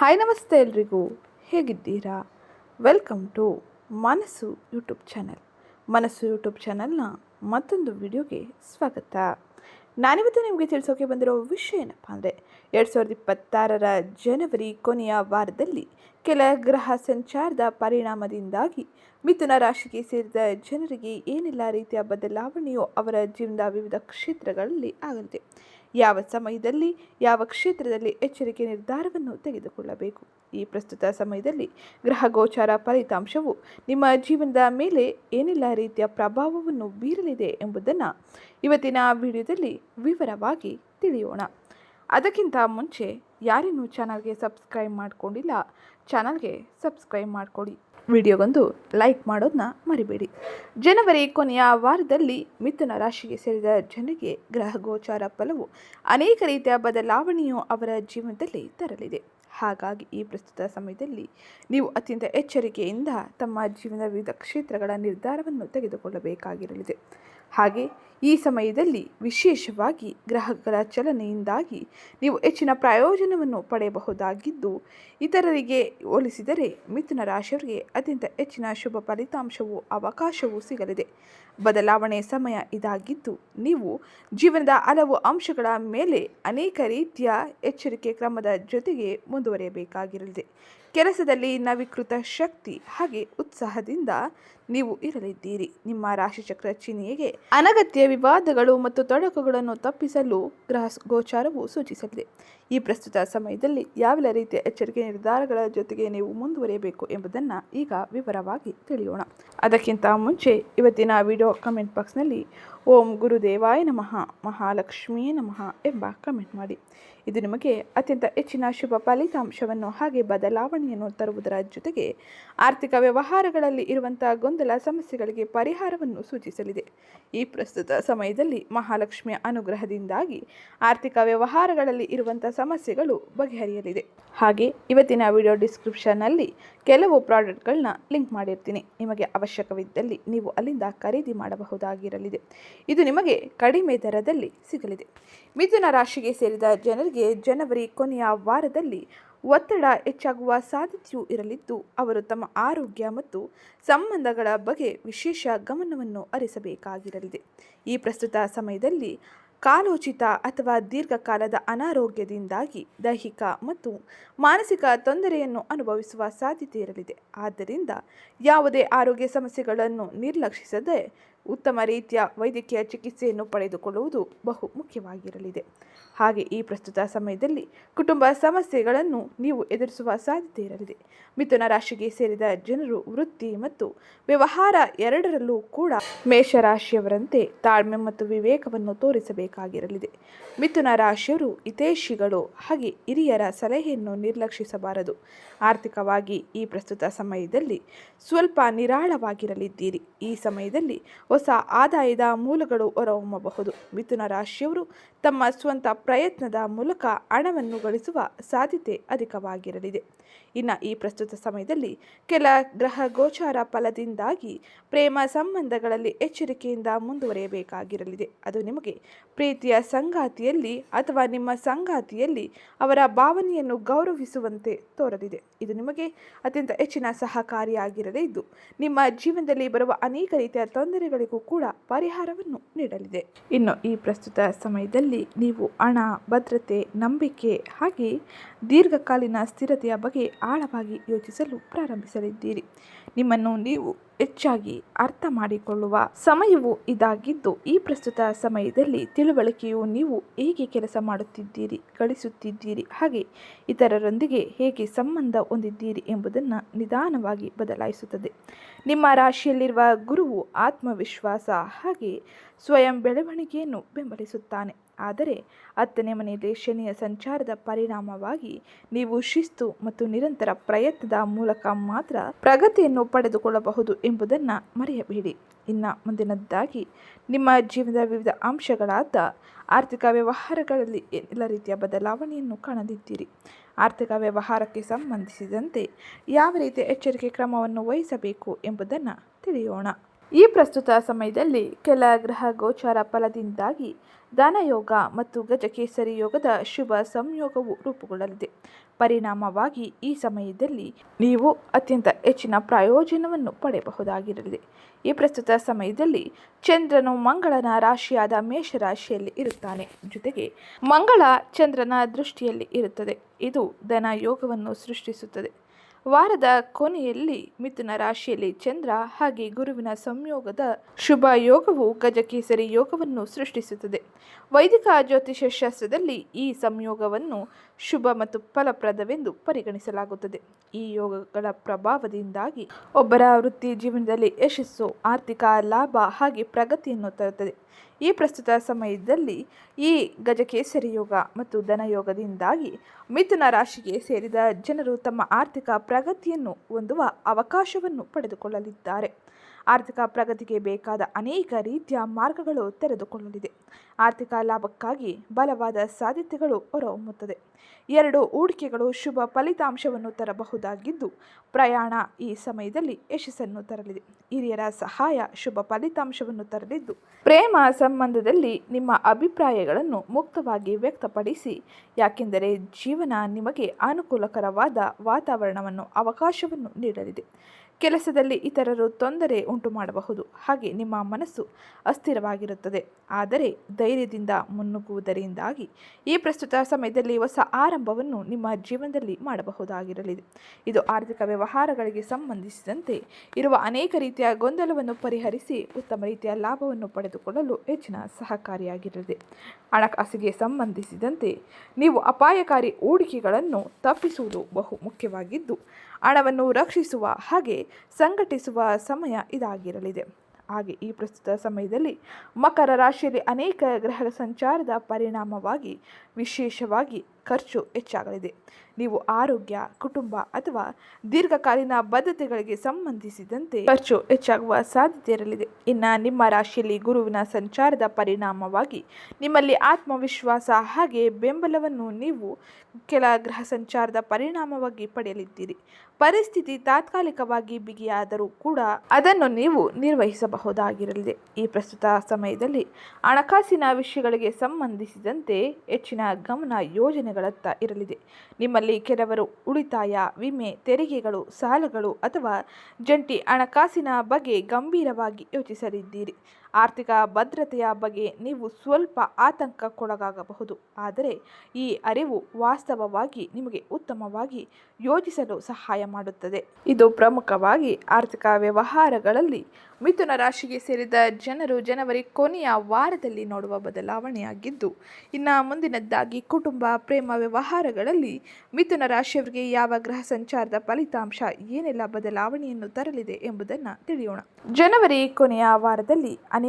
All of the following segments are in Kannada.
ಹಾಯ್ ನಮಸ್ತೆ ಎಲ್ರಿಗೂ. ಹೇಗಿದ್ದೀರಾ? Welcome to Manassu YouTube channel. Manassu YouTube ಚಾನಲ್ನ ಮತ್ತೊಂದು ವಿಡಿಯೋಗೆ ಸ್ವಾಗತ. ನಾನಿವತ್ತು ನಿಮಗೆ ತಿಳಿಸೋಕೆ ಬಂದಿರೋ ವಿಷಯ ಏನಪ್ಪ ಅಂದರೆ, ಎರಡು ಸಾವಿರದ ಇಪ್ಪತ್ತಾರರ ಜನವರಿ ಕೊನೆಯ ವಾರದಲ್ಲಿ ಕೆಲ ಗ್ರಹ ಸಂಚಾರದ ಪರಿಣಾಮದಿಂದಾಗಿ ಮಿಥುನ ರಾಶಿಗೆ ಸೇರಿದ ಜನರಿಗೆ ಏನೆಲ್ಲ ರೀತಿಯ ಬದಲಾವಣೆಯು ಅವರ ಜೀವನದ ವಿವಿಧ ಕ್ಷೇತ್ರಗಳಲ್ಲಿ ಆಗಲಿದೆ. ಯಾವ ಸಮಯದಲ್ಲಿ, ಯಾವ ಕ್ಷೇತ್ರದಲ್ಲಿ ಎಚ್ಚರಿಕೆ ನಿರ್ಧಾರವನ್ನು ತೆಗೆದುಕೊಳ್ಳಬೇಕು? ಈ ಪ್ರಸ್ತುತ ಸಮಯದಲ್ಲಿ ಗ್ರಹ ಗೋಚಾರ ಫಲಿತಾಂಶವು ನಿಮ್ಮ ಜೀವನದ ಮೇಲೆ ಏನೆಲ್ಲ ರೀತಿಯ ಪ್ರಭಾವವನ್ನು ಬೀರಲಿದೆ ಎಂಬುದನ್ನು ಇವತ್ತಿನ ವಿಡಿಯೋದಲ್ಲಿ ವಿವರವಾಗಿ ತಿಳಿಯೋಣ. ಅದಕ್ಕಿಂತ ಮುಂಚೆ ಯಾರಿನ್ನೂ ಚಾನಲ್ಗೆ ಸಬ್ಸ್ಕ್ರೈಬ್ ಮಾಡಿಕೊಂಡಿಲ್ಲ, ಚಾನಲ್ಗೆ ಸಬ್ಸ್ಕ್ರೈಬ್ ಮಾಡಿಕೊಡಿ. ವಿಡಿಯೋಗೊಂದು ಲೈಕ್ ಮಾಡೋದನ್ನ ಮರಿಬೇಡಿ. ಜನವರಿ ಕೊನೆಯ ವಾರದಲ್ಲಿ ಮಿಥುನ ರಾಶಿಗೆ ಸೇರಿದ ಜನರಿಗೆ ಗ್ರಹ ಗೋಚಾರ ಫಲವು ಅನೇಕ ರೀತಿಯ ಬದಲಾವಣೆಯು ಅವರ ಜೀವನದಲ್ಲಿ ತರಲಿದೆ. ಹಾಗಾಗಿ ಈ ಪ್ರಸ್ತುತ ಸಮಯದಲ್ಲಿ ನೀವು ಅತ್ಯಂತ ಎಚ್ಚರಿಕೆಯಿಂದ ತಮ್ಮ ಜೀವನದ ವಿವಿಧ ಕ್ಷೇತ್ರಗಳ ನಿರ್ಧಾರವನ್ನು ತೆಗೆದುಕೊಳ್ಳಬೇಕಾಗಿರಲಿದೆ. ಹಾಗೆ ಈ ಸಮಯದಲ್ಲಿ ವಿಶೇಷವಾಗಿ ಗ್ರಹಗಳ ಚಲನೆಯಿಂದಾಗಿ ನೀವು ಹೆಚ್ಚಿನ ಪ್ರಯೋಜನವನ್ನು ಪಡೆಯಬಹುದಾಗಿದ್ದು, ಇತರರಿಗೆ ಹೋಲಿಸಿದರೆ ಮಿಥುನ ರಾಶಿಯವರಿಗೆ ಅತ್ಯಂತ ಹೆಚ್ಚಿನ ಶುಭ ಫಲಿತಾಂಶವು ಅವಕಾಶವೂ ಸಿಗಲಿದೆ. ಬದಲಾವಣೆ ಸಮಯ ಇದಾಗಿದ್ದು, ನೀವು ಜೀವನದ ಹಲವು ಅಂಶಗಳ ಮೇಲೆ ಅನೇಕ ರೀತಿಯ ಎಚ್ಚರಿಕೆ ಕ್ರಮದ ಜೊತೆಗೆ ಮುಂದುವರಿಯಬೇಕಾಗಿರಲಿದೆ. ಕೆಲಸದಲ್ಲಿ ನವೀಕೃತ ಶಕ್ತಿ ಹಾಗೆ ಉತ್ಸಾಹದಿಂದ ನೀವು ಇರಲಿದ್ದೀರಿ. ನಿಮ್ಮ ರಾಶಿಚಕ್ರ ಚಿಹ್ನೆಗೆ ಅನಗತ್ಯ ವಿವಾದಗಳು ಮತ್ತು ತೊಡಕುಗಳನ್ನು ತಪ್ಪಿಸಲು ಗ್ರಹ ಗೋಚಾರವು ಸೂಚಿಸಲಿದೆ. ಈ ಪ್ರಸ್ತುತ ಸಮಯದಲ್ಲಿ ಯಾವೆಲ್ಲ ರೀತಿಯ ಎಚ್ಚರಿಕೆ ನಿರ್ಧಾರಗಳ ಜೊತೆಗೆ ನೀವು ಮುಂದುವರಿಯಬೇಕು ಎಂಬುದನ್ನು ಈಗ ವಿವರವಾಗಿ ತಿಳಿಯೋಣ. ಅದಕ್ಕಿಂತ ಮುಂಚೆ ಇವತ್ತಿನ ವಿಡಿಯೋ ಕಮೆಂಟ್ ಬಾಕ್ಸ್ನಲ್ಲಿ ಓಂ ಗುರುದೇವಾಯ ನಮಃ, ಮಹಾಲಕ್ಷ್ಮಿಯೇ ನಮಃ ಎಂಬ ಕಮೆಂಟ್ ಮಾಡಿ. ಇದು ನಿಮಗೆ ಅತ್ಯಂತ ಹೆಚ್ಚಿನ ಶುಭ ಫಲಿತಾಂಶವನ್ನು ಹಾಗೆ ಬದಲಾವಣೆಯನ್ನು ತರುವುದರ ಜೊತೆಗೆ ಆರ್ಥಿಕ ವ್ಯವಹಾರಗಳಲ್ಲಿ ಇರುವಂತಹ ಸಮಸ್ಯೆಗಳಿಗೆ ಪರಿಹಾರವನ್ನು ಸೂಚಿಸಲಿದೆ. ಈ ಪ್ರಸ್ತುತ ಸಮಯದಲ್ಲಿ ಮಹಾಲಕ್ಷ್ಮಿಯ ಅನುಗ್ರಹದಿಂದಾಗಿ ಆರ್ಥಿಕ ವ್ಯವಹಾರಗಳಲ್ಲಿ ಇರುವಂಥ ಸಮಸ್ಯೆಗಳು ಬಗೆಹರಿಯಲಿದೆ. ಹಾಗೆ ಇವತ್ತಿನ ವಿಡಿಯೋ ಡಿಸ್ಕ್ರಿಪ್ಷನ್ನಲ್ಲಿ ಕೆಲವು ಪ್ರಾಡಕ್ಟ್ಗಳನ್ನ ಲಿಂಕ್ ಮಾಡಿರ್ತೀನಿ. ನಿಮಗೆ ಅವಶ್ಯಕವಿದ್ದಲ್ಲಿ ನೀವು ಅಲ್ಲಿಂದ ಖರೀದಿ ಮಾಡಬಹುದಾಗಿರಲಿದೆ. ಇದು ನಿಮಗೆ ಕಡಿಮೆ ದರದಲ್ಲಿ ಸಿಗಲಿದೆ. ಮಿಥುನ ರಾಶಿಗೆ ಸೇರಿದ ಜನರಿಗೆ ಜನವರಿ ಕೊನೆಯ ವಾರದಲ್ಲಿ ಒತ್ತಡ ಹೆಚ್ಚಾಗುವ ಸಾಧ್ಯತೆಯೂ ಇರಲಿದ್ದು, ಅವರು ತಮ್ಮ ಆರೋಗ್ಯ ಮತ್ತು ಸಂಬಂಧಗಳ ಬಗ್ಗೆ ವಿಶೇಷ ಗಮನವನ್ನು ಹರಿಸಬೇಕಾಗಿರಲಿದೆ. ಈ ಪ್ರಸ್ತುತ ಸಮಯದಲ್ಲಿ ಕಾಲೋಚಿತ ಅಥವಾ ದೀರ್ಘಕಾಲದ ಅನಾರೋಗ್ಯದಿಂದಾಗಿ ದೈಹಿಕ ಮತ್ತು ಮಾನಸಿಕ ತೊಂದರೆಯನ್ನು ಅನುಭವಿಸುವ ಸಾಧ್ಯತೆ ಇರಲಿದೆ. ಆದ್ದರಿಂದ ಯಾವುದೇ ಆರೋಗ್ಯ ಸಮಸ್ಯೆಗಳನ್ನು ನಿರ್ಲಕ್ಷಿಸದೆ ಉತ್ತಮ ರೀತಿಯ ವೈದ್ಯಕೀಯ ಚಿಕಿತ್ಸೆಯನ್ನು ಪಡೆದುಕೊಳ್ಳುವುದು ಬಹು ಮುಖ್ಯವಾಗಿರಲಿದೆ. ಹಾಗೆ ಈ ಪ್ರಸ್ತುತ ಸಮಯದಲ್ಲಿ ಕುಟುಂಬ ಸಮಸ್ಯೆಗಳನ್ನು ನೀವು ಎದುರಿಸುವ ಸಾಧ್ಯತೆ ಇರಲಿದೆ. ಮಿಥುನ ರಾಶಿಗೆ ಸೇರಿದ ಜನರು ವೃತ್ತಿ ಮತ್ತು ವ್ಯವಹಾರ ಎರಡರಲ್ಲೂ ಕೂಡ ಮೇಷರಾಶಿಯವರಂತೆ ತಾಳ್ಮೆ ಮತ್ತು ವಿವೇಕವನ್ನು ತೋರಿಸಬೇಕಾಗಿರಲಿದೆ. ಮಿಥುನ ರಾಶಿಯವರು ಹಿತೇಶಿಗಳು ಹಾಗೆ ಹಿರಿಯರ ಸಲಹೆಯನ್ನು ನಿರ್ಲಕ್ಷಿಸಬಾರದು. ಆರ್ಥಿಕವಾಗಿ ಈ ಪ್ರಸ್ತುತ ಸಮಯದಲ್ಲಿ ಸ್ವಲ್ಪ ನಿರಾಳವಾಗಿರಲಿದ್ದೀರಿ. ಈ ಸಮಯದಲ್ಲಿ ಹೊಸ ಆದಾಯದ ಮೂಲಗಳು ಹೊರಹೊಮ್ಮಬಹುದು. ಮಿಥುನ ರಾಶಿಯವರು ತಮ್ಮ ಸ್ವಂತ ಪ್ರಯತ್ನದ ಮೂಲಕ ಹಣವನ್ನು ಗಳಿಸುವ ಸಾಧ್ಯತೆ ಅಧಿಕವಾಗಿರಲಿದೆ. ಇನ್ನು ಈ ಪ್ರಸ್ತುತ ಸಮಯದಲ್ಲಿ ಕೆಲ ಗ್ರಹ ಗೋಚಾರ ಫಲದಿಂದಾಗಿ ಪ್ರೇಮ ಸಂಬಂಧಗಳಲ್ಲಿ ಎಚ್ಚರಿಕೆಯಿಂದ ಮುಂದುವರಿಯಬೇಕಾಗಿರಲಿದೆ. ಅದು ನಿಮಗೆ ಪ್ರೀತಿಯ ಸಂಗಾತಿಯಲ್ಲಿ ಅಥವಾ ನಿಮ್ಮ ಸಂಗಾತಿಯಲ್ಲಿ ಅವರ ಭಾವನೆಯನ್ನು ಗೌರವಿಸುವಂತೆ ತೋರಲಿದೆ. ಇದು ನಿಮಗೆ ಅತ್ಯಂತ ಹೆಚ್ಚಿನ ಸಹಕಾರಿಯಾಗಿರಲಿದ್ದು, ನಿಮ್ಮ ಜೀವನದಲ್ಲಿ ಬರುವ ಅನೇಕ ರೀತಿಯ ತೊಂದರೆಗಳಿಗೂ ಕೂಡ ಪರಿಹಾರವನ್ನು ನೀಡಲಿದೆ. ಇನ್ನು ಈ ಪ್ರಸ್ತುತ ಸಮಯದಲ್ಲಿ ನೀವು ಹಣ, ಭದ್ರತೆ, ನಂಬಿಕೆ ಹಾಗೆ ದೀರ್ಘಕಾಲೀನ ಸ್ಥಿರತೆಯ ಬಗ್ಗೆ ಆಳವಾಗಿ ಯೋಚಿಸಲು ಪ್ರಾರಂಭಿಸಲಿದ್ದೀರಿ. ನಿಮ್ಮನ್ನು ನೀವು ಹೆಚ್ಚಾಗಿ ಅರ್ಥ ಮಾಡಿಕೊಳ್ಳುವ ಸಮಯವು ಇದಾಗಿದ್ದು, ಈ ಪ್ರಸ್ತುತ ಸಮಯದಲ್ಲಿ ತಿಳುವಳಿಕೆಯು ನೀವು ಹೇಗೆ ಕೆಲಸ ಮಾಡುತ್ತಿದ್ದೀರಿ, ಗಳಿಸುತ್ತಿದ್ದೀರಿ, ಹಾಗೆ ಇತರರೊಂದಿಗೆ ಹೇಗೆ ಸಂಬಂಧ ಹೊಂದಿದ್ದೀರಿ ಎಂಬುದನ್ನು ನಿಧಾನವಾಗಿ ಬದಲಾಯಿಸುತ್ತದೆ. ನಿಮ್ಮ ರಾಶಿಯಲ್ಲಿರುವ ಗುರುವು ಆತ್ಮವಿಶ್ವಾಸ ಹಾಗೆ ಸ್ವಯಂ ಬೆಳವಣಿಗೆಯನ್ನು ಬೆಂಬಲಿಸುತ್ತಾನೆ. ಆದರೆ ಹತ್ತನೇ ಮನೆಯಲ್ಲಿ ಶನಿಯ ಸಂಚಾರದ ಪರಿಣಾಮವಾಗಿ ನೀವು ಶಿಸ್ತು ಮತ್ತು ನಿರಂತರ ಪ್ರಯತ್ನದ ಮೂಲಕ ಮಾತ್ರ ಪ್ರಗತಿಯನ್ನು ಪಡೆದುಕೊಳ್ಳಬಹುದು ಎಂಬುದನ್ನು ಮರೆಯಬೇಡಿ. ಇನ್ನು ಮುಂದಿನದ್ದಾಗಿ ನಿಮ್ಮ ಜೀವನದ ವಿವಿಧ ಅಂಶಗಳಾದ ಆರ್ಥಿಕ ವ್ಯವಹಾರಗಳಲ್ಲಿ ಎಲ್ಲ ರೀತಿಯ ಬದಲಾವಣೆಯನ್ನು ಕಾಣದಿದ್ದೀರಿ. ಆರ್ಥಿಕ ವ್ಯವಹಾರಕ್ಕೆ ಸಂಬಂಧಿಸಿದಂತೆ ಯಾವ ರೀತಿಯ ಎಚ್ಚರಿಕೆ ಕ್ರಮವನ್ನು ವಹಿಸಬೇಕು ಎಂಬುದನ್ನು ತಿಳಿಯೋಣ. ಈ ಪ್ರಸ್ತುತ ಸಮಯದಲ್ಲಿ ಕೆಲ ಗ್ರಹ ಗೋಚಾರ ಫಲದಿಂದಾಗಿ ದಾನಯೋಗ ಮತ್ತು ಗಜಕೇಸರಿ ಯೋಗದ ಶುಭ ಸಂಯೋಗವು ರೂಪುಗೊಳ್ಳಲಿದೆ. ಪರಿಣಾಮವಾಗಿ ಈ ಸಮಯದಲ್ಲಿ ನೀವು ಅತ್ಯಂತ ಹೆಚ್ಚಿನ ಪ್ರಯೋಜನವನ್ನು ಪಡೆಯಬಹುದಾಗಿರಲಿದೆ. ಈ ಪ್ರಸ್ತುತ ಸಮಯದಲ್ಲಿ ಚಂದ್ರನು ಮಂಗಳನ ರಾಶಿಯಾದ ಮೇಷರಾಶಿಯಲ್ಲಿ ಇರುತ್ತಾನೆ. ಜೊತೆಗೆ ಮಂಗಳ ಚಂದ್ರನ ದೃಷ್ಟಿಯಲ್ಲಿ ಇರುತ್ತದೆ. ಇದು ಧನ ಯೋಗವನ್ನು ಸೃಷ್ಟಿಸುತ್ತದೆ. ವಾರದ ಕೊನೆಯಲ್ಲಿ ಮಿಥುನ ರಾಶಿಯಲ್ಲಿ ಚಂದ್ರ ಹಾಗೆ ಗುರುವಿನ ಸಂಯೋಗದ ಶುಭ ಯೋಗವು ಗಜಕೇಸರಿ ಯೋಗವನ್ನು ಸೃಷ್ಟಿಸುತ್ತದೆ. ವೈದಿಕ ಜ್ಯೋತಿಷ್ಯ ಶಾಸ್ತ್ರದಲ್ಲಿ ಈ ಸಂಯೋಗವನ್ನು ಶುಭ ಮತ್ತು ಫಲಪ್ರದವೆಂದು ಪರಿಗಣಿಸಲಾಗುತ್ತದೆ. ಈ ಯೋಗಗಳ ಪ್ರಭಾವದಿಂದಾಗಿ ಒಬ್ಬರ ವೃತ್ತಿ ಜೀವನದಲ್ಲಿ ಯಶಸ್ಸು, ಆರ್ಥಿಕ ಲಾಭ ಹಾಗೆ ಪ್ರಗತಿಯನ್ನು ತರುತ್ತದೆ. ಈ ಪ್ರಸ್ತುತ ಸಮಯದಲ್ಲಿ ಈ ಗಜಕೇಸರಿ ಯೋಗ ಮತ್ತು ಧನಯೋಗದಿಂದಾಗಿ ಮಿಥುನ ರಾಶಿಗೆ ಸೇರಿದ ಜನರು ತಮ್ಮ ಆರ್ಥಿಕ ಪ್ರಗತಿಯನ್ನು ಹೊಂದುವ ಅವಕಾಶವನ್ನು ಪಡೆದುಕೊಳ್ಳಲಿದ್ದಾರೆ. ಆರ್ಥಿಕ ಪ್ರಗತಿಗೆ ಬೇಕಾದ ಅನೇಕ ರೀತಿಯ ಮಾರ್ಗಗಳು ತೆರೆದುಕೊಳ್ಳಲಿದೆ. ಆರ್ಥಿಕ ಲಾಭಕ್ಕಾಗಿ ಬಲವಾದ ಸಾಧ್ಯತೆಗಳು ಹೊರಹೊಮ್ಮುತ್ತದೆ. ಎರಡು ಹೂಡಿಕೆಗಳು ಶುಭ ಫಲಿತಾಂಶವನ್ನು ತರಬಹುದಾಗಿದ್ದು, ಪ್ರಯಾಣ ಈ ಸಮಯದಲ್ಲಿ ಯಶಸ್ಸನ್ನು ತರಲಿದೆ. ಹಿರಿಯರ ಸಹಾಯ ಶುಭ ಫಲಿತಾಂಶವನ್ನು ತರಲಿದ್ದು, ಪ್ರೇಮ ಸಂಬಂಧದಲ್ಲಿ ನಿಮ್ಮ ಅಭಿಪ್ರಾಯಗಳನ್ನು ಮುಕ್ತವಾಗಿ ವ್ಯಕ್ತಪಡಿಸಿ, ಯಾಕೆಂದರೆ ಜೀವನ ನಿಮಗೆ ಅನುಕೂಲಕರವಾದ ವಾತಾವರಣವನ್ನು ಅವಕಾಶವನ್ನು ನೀಡಲಿದೆ. ಕೆಲಸದಲ್ಲಿ ಇತರರು ತೊಂದರೆ ಉಂಟು ಮಾಡಬಹುದು ಹಾಗೆ ನಿಮ್ಮ ಮನಸ್ಸು ಅಸ್ಥಿರವಾಗಿರುತ್ತದೆ. ಆದರೆ ಧೈರ್ಯದಿಂದ ಮುನ್ನುಗ್ಗುವುದರಿಂದಾಗಿ ಈ ಪ್ರಸ್ತುತ ಸಮಯದಲ್ಲಿ ಹೊಸ ಆರಂಭವನ್ನು ನಿಮ್ಮ ಜೀವನದಲ್ಲಿ ಮಾಡಬಹುದಾಗಿರಲಿದೆ. ಇದು ಆರ್ಥಿಕ ವ್ಯವಹಾರಗಳಿಗೆ ಸಂಬಂಧಿಸಿದಂತೆ ಇರುವ ಅನೇಕ ರೀತಿಯ ಗೊಂದಲವನ್ನು ಪರಿಹರಿಸಿ ಉತ್ತಮ ರೀತಿಯ ಲಾಭವನ್ನು ಪಡೆದುಕೊಳ್ಳಲು ಹೆಚ್ಚಿನ ಸಹಕಾರಿಯಾಗಿರಲಿದೆ. ಹಣಕಾಸಿಗೆ ಸಂಬಂಧಿಸಿದಂತೆ ನೀವು ಅಪಾಯಕಾರಿ ಹೂಡಿಕೆಗಳನ್ನು ತಪ್ಪಿಸುವುದು ಬಹು ಮುಖ್ಯವಾಗಿದ್ದು ಹಣವನ್ನು ರಕ್ಷಿಸುವ ಹಾಗೆ ಸಂಘಟಿಸುವ ಸಮಯ ಇದಾಗಿರಲಿದೆ. ಹಾಗೆ ಈ ಪ್ರಸ್ತುತ ಸಮಯದಲ್ಲಿ ಮಕರ ರಾಶಿಯಲ್ಲಿ ಅನೇಕ ಗ್ರಹ ಸಂಚಾರದ ಪರಿಣಾಮವಾಗಿ ವಿಶೇಷವಾಗಿ ಖರ್ಚು ಹೆಚ್ಚಾಗಲಿದೆ. ನೀವು ಆರೋಗ್ಯ, ಕುಟುಂಬ ಅಥವಾ ದೀರ್ಘಕಾಲೀನ ಬದ್ಧತೆಗಳಿಗೆ ಸಂಬಂಧಿಸಿದಂತೆ ಖರ್ಚು ಹೆಚ್ಚಾಗುವ ಸಾಧ್ಯತೆ ಇರಲಿದೆ. ಇನ್ನು ನಿಮ್ಮ ರಾಶಿಯಲ್ಲಿ ಗುರುವಿನ ಸಂಚಾರದ ಪರಿಣಾಮವಾಗಿ ನಿಮ್ಮಲ್ಲಿ ಆತ್ಮವಿಶ್ವಾಸ ಹಾಗೆ ಬೆಂಬಲವನ್ನು ನೀವು ಕೆಲ ಗ್ರಹ ಸಂಚಾರದ ಪರಿಣಾಮವಾಗಿ ಪಡೆಯಲಿದ್ದೀರಿ. ಪರಿಸ್ಥಿತಿ ತಾತ್ಕಾಲಿಕವಾಗಿ ಬಿಗಿಯಾದರೂ ಕೂಡ ಅದನ್ನು ನೀವು ನಿರ್ವಹಿಸಬಹುದಾಗಿರಲಿದೆ. ಈ ಪ್ರಸ್ತುತ ಸಮಯದಲ್ಲಿ ಹಣಕಾಸಿನ ವಿಷಯಗಳಿಗೆ ಸಂಬಂಧಿಸಿದಂತೆ ಹೆಚ್ಚಿನ ಗಮನ ಯೋಜನೆಗಳತ್ತ ಇರಲಿದೆ. ನಿಮ್ಮಲ್ಲಿ ಕೆಲವರು ಉಳಿತಾಯ, ವಿಮೆ, ತೆರಿಗೆಗಳು, ಸಾಲಗಳು ಅಥವಾ ಜಂಟಿ ಹಣಕಾಸಿನ ಬಗ್ಗೆ ಗಂಭೀರವಾಗಿ ಯೋಚಿಸಲಿದ್ದೀರಿ. ಆರ್ಥಿಕ ಭದ್ರತೆಯ ಬಗ್ಗೆ ನೀವು ಸ್ವಲ್ಪ ಆತಂಕಕ್ಕೊಳಗಾಗಬಹುದು. ಆದರೆ ಈ ಅರಿವು ವಾಸ್ತವವಾಗಿ ನಿಮಗೆ ಉತ್ತಮವಾಗಿ ಯೋಜಿಸಲು ಸಹಾಯ ಮಾಡುತ್ತದೆ. ಇದು ಪ್ರಮುಖವಾಗಿ ಆರ್ಥಿಕ ವ್ಯವಹಾರಗಳಲ್ಲಿ ಮಿಥುನ ರಾಶಿಗೆ ಸೇರಿದ ಜನರು ಜನವರಿ ಕೊನೆಯ ವಾರದಲ್ಲಿ ನೋಡುವ ಬದಲಾವಣೆಯಾಗಿದ್ದು, ಇನ್ನು ಮುಂದಿನದ್ದಾಗಿ ಕುಟುಂಬ, ಪ್ರೇಮ ವ್ಯವಹಾರಗಳಲ್ಲಿ ಮಿಥುನ ರಾಶಿಯವರಿಗೆ ಯಾವ ಗ್ರಹ ಸಂಚಾರದ ಫಲಿತಾಂಶ, ಏನೆಲ್ಲ ಬದಲಾವಣೆಯನ್ನು ತರಲಿದೆ ಎಂಬುದನ್ನು ತಿಳಿಯೋಣ. ಜನವರಿ ಕೊನೆಯ ವಾರದಲ್ಲಿ ಅನೇಕ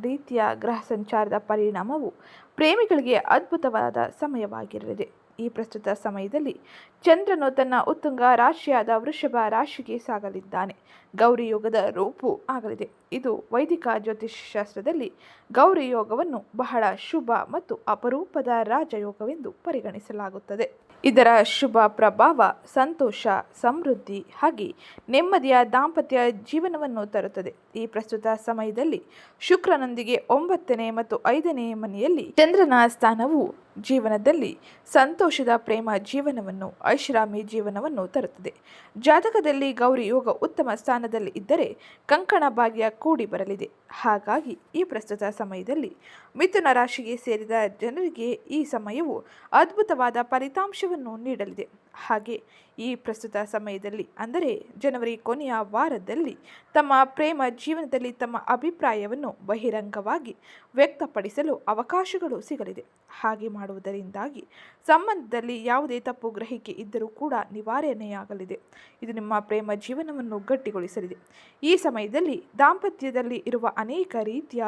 ರೀತಿಯ ಗ್ರಹ ಸಂಚಾರದ ಪರಿಣಾಮವು ಪ್ರೇಮಿಗಳಿಗೆ ಅದ್ಭುತವಾದ ಸಮಯವಾಗಿರಲಿದೆ. ಈ ಪ್ರಸ್ತುತ ಸಮಯದಲ್ಲಿ ಚಂದ್ರನು ತನ್ನ ಉತ್ತುಂಗ ರಾಶಿಯಾದ ವೃಷಭ ರಾಶಿಗೆ ಸಾಗಲಿದ್ದಾನೆ. ಗೌರಿ ಯೋಗದ ರೂಪು ಆಗಲಿದೆ. ಇದು ವೈದಿಕ ಜ್ಯೋತಿಷ್ಯಶಾಸ್ತ್ರದಲ್ಲಿ ಗೌರಿ ಯೋಗವನ್ನು ಬಹಳ ಶುಭ ಮತ್ತು ಅಪರೂಪದ ರಾಜಯೋಗವೆಂದು ಪರಿಗಣಿಸಲಾಗುತ್ತದೆ. ಇದರ ಶುಭ ಪ್ರಭಾವ, ಸಂತೋಷ, ಸಮೃದ್ಧಿ ಹಾಗೆ ನೆಮ್ಮದಿಯ ದಾಂಪತ್ಯ ಜೀವನವನ್ನು ತರುತ್ತದೆ. ಈ ಪ್ರಸ್ತುತ ಸಮಯದಲ್ಲಿ ಶುಕ್ರನೊಂದಿಗೆ ಒಂಬತ್ತನೇ ಮತ್ತು ಐದನೇ ಮನೆಯಲ್ಲಿ ಚಂದ್ರನ ಸ್ಥಾನವು ಜೀವನದಲ್ಲಿ ಸಂತೋಷದ ಪ್ರೇಮ ಜೀವನವನ್ನು, ಐಷಾರಾಮಿ ಜೀವನವನ್ನು ತರುತ್ತದೆ. ಜಾತಕದಲ್ಲಿ ಗೌರಿ ಯೋಗ ಉತ್ತಮ ಸ್ಥಾನದಲ್ಲಿ ಇದ್ದರೆ ಕಂಕಣ ಭಾಗ್ಯ ಕೂಡಿ ಬರಲಿದೆ. ಹಾಗಾಗಿ ಈ ಪ್ರಸ್ತುತ ಸಮಯದಲ್ಲಿ ಮಿಥುನ ರಾಶಿಗೆ ಸೇರಿದ ಜನರಿಗೆ ಈ ಸಮಯವು ಅದ್ಭುತವಾದ ಫಲಿತಾಂಶವನ್ನು ನೀಡಲಿದೆ. ಹಾಗೆ ಈ ಪ್ರಸ್ತುತ ಸಮಯದಲ್ಲಿ, ಅಂದರೆ ಜನವರಿ ಕೊನೆಯ ವಾರದಲ್ಲಿ, ತಮ್ಮ ಪ್ರೇಮ ಜೀವನದಲ್ಲಿ ತಮ್ಮ ಅಭಿಪ್ರಾಯವನ್ನು ಬಹಿರಂಗವಾಗಿ ವ್ಯಕ್ತಪಡಿಸಲು ಅವಕಾಶಗಳು ಸಿಗಲಿದೆ. ಹಾಗೆ ಮಾಡುವುದರಿಂದಾಗಿ ಸಂಬಂಧದಲ್ಲಿ ಯಾವುದೇ ತಪ್ಪು ಗ್ರಹಿಕೆ ಇದ್ದರೂ ಕೂಡ ನಿವಾರಣೆಯಾಗಲಿದೆ. ಇದು ನಿಮ್ಮ ಪ್ರೇಮ ಜೀವನವನ್ನು ಗಟ್ಟಿಗೊಳಿಸಲಿದೆ. ಈ ಸಮಯದಲ್ಲಿ ದಾಂಪತ್ಯದಲ್ಲಿ ಇರುವ ಅನೇಕ ರೀತಿಯ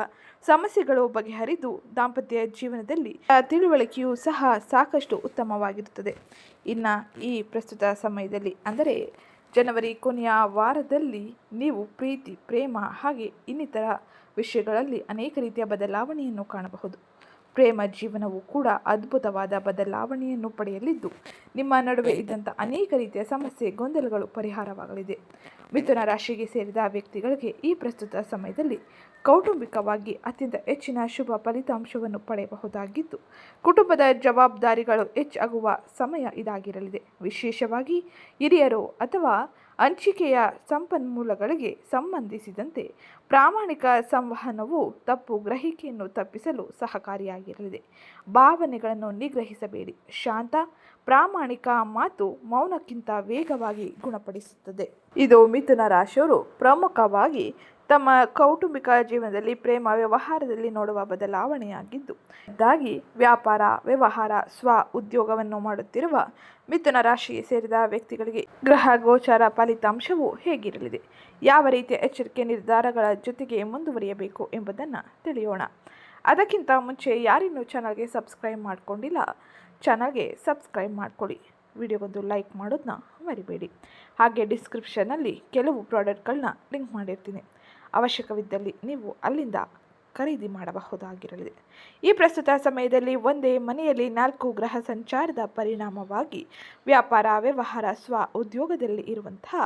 ಸಮಸ್ಯೆಗಳು ಬಗೆಹರಿದು ದಾಂಪತ್ಯ ಜೀವನದಲ್ಲಿ ತಿಳುವಳಿಕೆಯೂ ಸಹ ಸಾಕಷ್ಟು ಉತ್ತಮವಾಗಿರುತ್ತದೆ. ಇನ್ನು ಈ ಪ್ರಸ್ತುತ ಸಮಯದಲ್ಲಿ. ಅಂದರೆ ಜನವರಿ ಕೊನೆಯ ವಾರದಲ್ಲಿ ನೀವು ಪ್ರೀತಿ, ಪ್ರೇಮ ಹಾಗೆ ಇನ್ನಿತರ ವಿಷಯಗಳಲ್ಲಿ ಅನೇಕ ರೀತಿಯ ಬದಲಾವಣೆಯನ್ನು ಕಾಣಬಹುದು. ಪ್ರೇಮ ಜೀವನವು ಕೂಡ ಅದ್ಭುತವಾದ ಬದಲಾವಣೆಯನ್ನು ಪಡೆಯಲಿದ್ದು, ನಿಮ್ಮ ನಡುವೆ ಇದ್ದಂಥ ಅನೇಕ ರೀತಿಯ ಸಮಸ್ಯೆ, ಗೊಂದಲಗಳು ಪರಿಹಾರವಾಗಲಿದೆ. ಮಿಥುನ ರಾಶಿಗೆ ಸೇರಿದ ವ್ಯಕ್ತಿಗಳಿಗೆ ಈ ಪ್ರಸ್ತುತ ಸಮಯದಲ್ಲಿ ಕೌಟುಂಬಿಕವಾಗಿ ಅತ್ಯಂತ ಹೆಚ್ಚಿನ ಶುಭ ಫಲಿತಾಂಶವನ್ನು ಪಡೆಯಬಹುದಾಗಿದ್ದು, ಕುಟುಂಬದ ಜವಾಬ್ದಾರಿಗಳು ಹೆಚ್ಚಾಗುವ ಸಮಯ ಇದಾಗಿರಲಿದೆ. ವಿಶೇಷವಾಗಿ ಹಿರಿಯರು ಅಥವಾ ಹಂಚಿಕೆಯ ಸಂಪನ್ಮೂಲಗಳಿಗೆ ಸಂಬಂಧಿಸಿದಂತೆ ಪ್ರಾಮಾಣಿಕ ಸಂವಹನವು ತಪ್ಪು ಗ್ರಹಿಕೆಯನ್ನು ತಪ್ಪಿಸಲು ಸಹಕಾರಿಯಾಗಿರಲಿದೆ. ಭಾವನೆಗಳನ್ನು ನಿಗ್ರಹಿಸಬೇಡಿ. ಶಾಂತ, ಪ್ರಾಮಾಣಿಕ ಮಾತು ಮೌನಕ್ಕಿಂತ ವೇಗವಾಗಿ ಗುಣಪಡಿಸುತ್ತದೆ. ಇದು ಮಿಥುನ ರಾಶಿಯವರು ಪ್ರಮುಖವಾಗಿ ತಮ್ಮ ಕೌಟುಂಬಿಕ ಜೀವನದಲ್ಲಿ ಪ್ರೇಮ, ವ್ಯವಹಾರದಲ್ಲಿ ನೋಡುವ ಬದಲಾವಣೆಯಾಗಿದ್ದು, ಇದಾಗಿ ವ್ಯಾಪಾರ, ವ್ಯವಹಾರ, ಸ್ವ ಉದ್ಯೋಗವನ್ನು ಮಾಡುತ್ತಿರುವ ಮಿಥುನ ರಾಶಿಗೆ ಸೇರಿದ ವ್ಯಕ್ತಿಗಳಿಗೆ ಗ್ರಹ, ಗೋಚಾರ ಫಲಿತಾಂಶವು ಹೇಗಿರಲಿದೆ? ಯಾವ ರೀತಿಯ ಎಚ್ಚರಿಕೆ ನಿರ್ಧಾರಗಳ ಜೊತೆಗೆ ಮುಂದುವರಿಯಬೇಕು ಎಂಬುದನ್ನು ತಿಳಿಯೋಣ. ಅದಕ್ಕಿಂತ ಮುಂಚೆ ಯಾರಿನ್ನೂ ಚಾನಲ್ಗೆ ಸಬ್ಸ್ಕ್ರೈಬ್ ಮಾಡಿಕೊಂಡಿಲ್ಲ ಚಾನಲ್ಗೆ ಸಬ್ಸ್ಕ್ರೈಬ್ ಮಾಡ್ಕೊಳ್ಳಿ. ವಿಡಿಯೋಗೊಂದು ಲೈಕ್ ಮಾಡೋದನ್ನ ಮರಿಬೇಡಿ. ಹಾಗೆ ಡಿಸ್ಕ್ರಿಪ್ಷನ್ನಲ್ಲಿ ಕೆಲವು ಪ್ರಾಡಕ್ಟ್ಗಳನ್ನ ಲಿಂಕ್ ಮಾಡಿರ್ತೀನಿ. ಅವಶ್ಯಕವಿದ್ದಲ್ಲಿ ನೀವು ಅಲ್ಲಿಂದ ಖರೀದಿ ಮಾಡಬಹುದಾಗಿರಲಿದೆ ಈ ಪ್ರಸ್ತುತ ಸಮಯದಲ್ಲಿ ಒಂದೇ ಮನೆಯಲ್ಲಿ ನಾಲ್ಕು ಗ್ರಹ ಸಂಚಾರದ ಪರಿಣಾಮವಾಗಿ ವ್ಯಾಪಾರ, ವ್ಯವಹಾರ, ಸ್ವ ಉದ್ಯೋಗದಲ್ಲಿ ಇರುವಂತಹ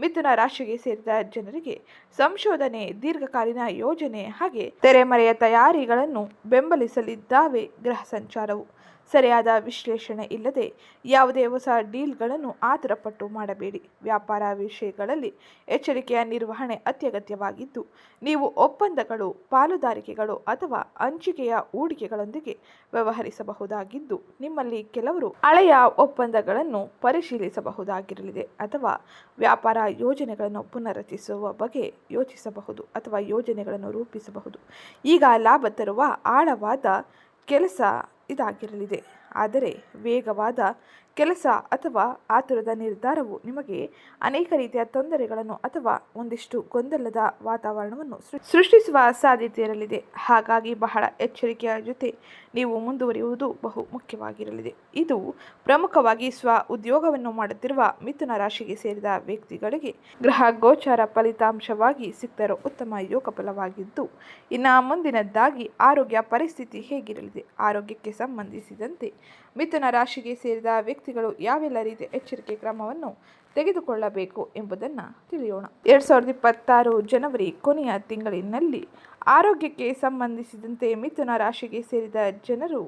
ಮಿಥುನ ರಾಶಿಗೆ ಸೇರಿದ ಜನರಿಗೆ ಸಂಶೋಧನೆ, ದೀರ್ಘಕಾಲೀನ ಯೋಜನೆ ಹಾಗೆ ತೆರೆಮರೆಯ ತಯಾರಿಗಳನ್ನು ಬೆಂಬಲಿಸಲಿದ್ದಾವೆ ಗ್ರಹ ಸಂಚಾರವು. ಸರಿಯಾದ ವಿಶ್ಲೇಷಣೆ ಇಲ್ಲದೆ ಯಾವುದೇ ಹೊಸ ಡೀಲ್ಗಳನ್ನು ಆತರಪಟ್ಟು ಮಾಡಬೇಡಿ. ವ್ಯಾಪಾರ ವಿಷಯಗಳಲ್ಲಿ ಎಚ್ಚರಿಕೆಯ ನಿರ್ವಹಣೆ ಅತ್ಯಗತ್ಯವಾಗಿದ್ದು, ನೀವು ಒಪ್ಪಂದಗಳು, ಪಾಲುದಾರಿಕೆಗಳು ಅಥವಾ ಹಂಚಿಕೆಯ ಹೂಡಿಕೆಗಳೊಂದಿಗೆ ವ್ಯವಹರಿಸಬಹುದಾಗಿದ್ದು, ನಿಮ್ಮಲ್ಲಿ ಕೆಲವರು ಹಳೆಯ ಒಪ್ಪಂದಗಳನ್ನು ಪರಿಶೀಲಿಸಬಹುದಾಗಿರಲಿದೆ ಅಥವಾ ವ್ಯಾಪಾರ ಯೋಜನೆಗಳನ್ನು ಪುನರ್ರಚಿಸುವ ಬಗ್ಗೆ ಯೋಚಿಸಬಹುದು ಅಥವಾ ಯೋಜನೆಗಳನ್ನು ರೂಪಿಸಬಹುದು. ಈಗ ಲಾಭ ತರುವ ಆಳವಾದ ಕೆಲಸ ಇದಾಗಿರಲಿದೆ. ಆದರೆ ವೇಗವಾದ ಕೆಲಸ ಅಥವಾ ಆತುರದ ನಿರ್ಧಾರವು ನಿಮಗೆ ಅನೇಕ ರೀತಿಯ ತೊಂದರೆಗಳನ್ನು ಅಥವಾ ಒಂದಿಷ್ಟು ಗೊಂದಲದ ವಾತಾವರಣವನ್ನು ಸೃಷ್ಟಿಸುವ ಸಾಧ್ಯತೆ ಇರಲಿದೆ ಹಾಗಾಗಿ ಬಹಳ ಎಚ್ಚರಿಕೆಯ ಜೊತೆ ನೀವು ಮುಂದುವರಿಯುವುದು ಬಹು ಮುಖ್ಯವಾಗಿರಲಿದೆ. ಇದು ಪ್ರಮುಖವಾಗಿ ಸ್ವ ಉದ್ಯೋಗವನ್ನು ಮಾಡುತ್ತಿರುವ ಮಿಥುನ ರಾಶಿಗೆ ಸೇರಿದ ವ್ಯಕ್ತಿಗಳಿಗೆ ಗ್ರಹ ಗೋಚಾರ ಫಲಿತಾಂಶವಾಗಿ ಸಿಕ್ತರೋ ಉತ್ತಮ ಯೋಗ ಫಲವಾಗಿದ್ದು ಇನ್ನು ಮುಂದಿನದ್ದಾಗಿ ಆರೋಗ್ಯ ಪರಿಸ್ಥಿತಿ ಹೇಗಿರಲಿದೆ, ಆರೋಗ್ಯಕ್ಕೆ ಸಂಬಂಧಿಸಿದಂತೆ ಮಿಥುನ ರಾಶಿಗೆ ಸೇರಿದ ವ್ಯಕ್ತಿಗಳು ಯಾವೆಲ್ಲ ರೀತಿಯ ಎಚ್ಚರಿಕೆ ಕ್ರಮವನ್ನು ತೆಗೆದುಕೊಳ್ಳಬೇಕು ಎಂಬುದನ್ನು ತಿಳಿಯೋಣ. ಎರಡು ಸಾವಿರದ ಇಪ್ಪತ್ತಾರು ಜನವರಿ ಕೊನೆಯ ತಿಂಗಳಿನಲ್ಲಿ ಆರೋಗ್ಯಕ್ಕೆ ಸಂಬಂಧಿಸಿದಂತೆ ಮಿಥುನ ರಾಶಿಗೆ ಸೇರಿದ ಜನರು